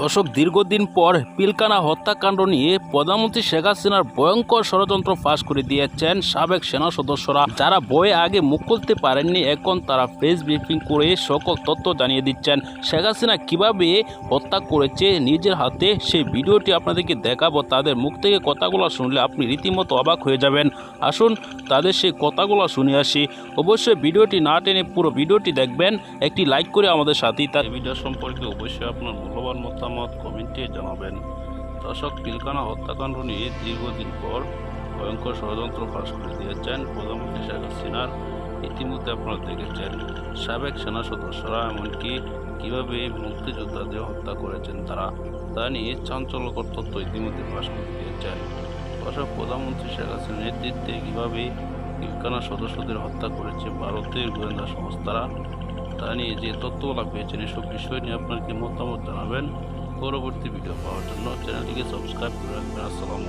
দর্শক দীর্ঘদিন পর পিলকানা হত্যাকাণ্ড নিয়ে প্রধানমন্ত্রী শেখ হাসিনার ভয়ঙ্কর ষড়যন্ত্র ফাঁস করে দিয়েছেন সাবেক সেনা সদস্যরা। যারা বয়ে আগে মুখ খুলতে পারেননি, এখন তারা প্রেস ব্রিফিং করে সকল তথ্য জানিয়ে দিচ্ছেন। শেখ হাসিনা কীভাবে হত্যা করেছে নিজের হাতে, সেই ভিডিওটি আপনাদেরকে দেখাবো। তাদের মুখ থেকে কথাগুলো শুনলে আপনি রীতিমতো অবাক হয়ে যাবেন। আসুন তাদের সেই কথাগুলো শুনে আসি। অবশ্যই ভিডিওটি না টেনে পুরো ভিডিওটি দেখবেন। একটি লাইক করে আমাদের সাথেই তার ভিডিও সম্পর্কে অবশ্যই আপনার মূল্যবান মতামত কমেন্টে জানাবেন। দর্শক পিলকানা হত্যাকাণ্ড নিয়ে দীর্ঘদিন পর ভয়ঙ্কর ষড়যন্ত্র ফাঁস করে দিয়েছেন প্রধানমন্ত্রী শেখ হাসিনার। ইতিমধ্যে আপনারা দেখেছেন, সাবেক সেনা সদস্যরা এমনকি কীভাবে মুক্তিযোদ্ধাদের হত্যা করেছেন তারা, তা নিয়ে চাঞ্চল্যকর তথ্য ইতিমধ্যে ফাঁস করে দিয়েছেন। দর্শক, প্রধানমন্ত্রী শেখ হাসিনার নেতৃত্বে কীভাবে পিলকানা সদস্যদের হত্যা করেছে ভারতের গোয়েন্দা সংস্থারা, তা নিয়ে যে তথ্যগুলো পেয়েছেন, এসব বিষয় নিয়ে আপনার কি মতামত জানাবেন? পরবর্তী ভিডিও পাওয়ার জন্য চ্যানেলটিকে সাবস্ক্রাইব করে রাখবেন। আসসালামু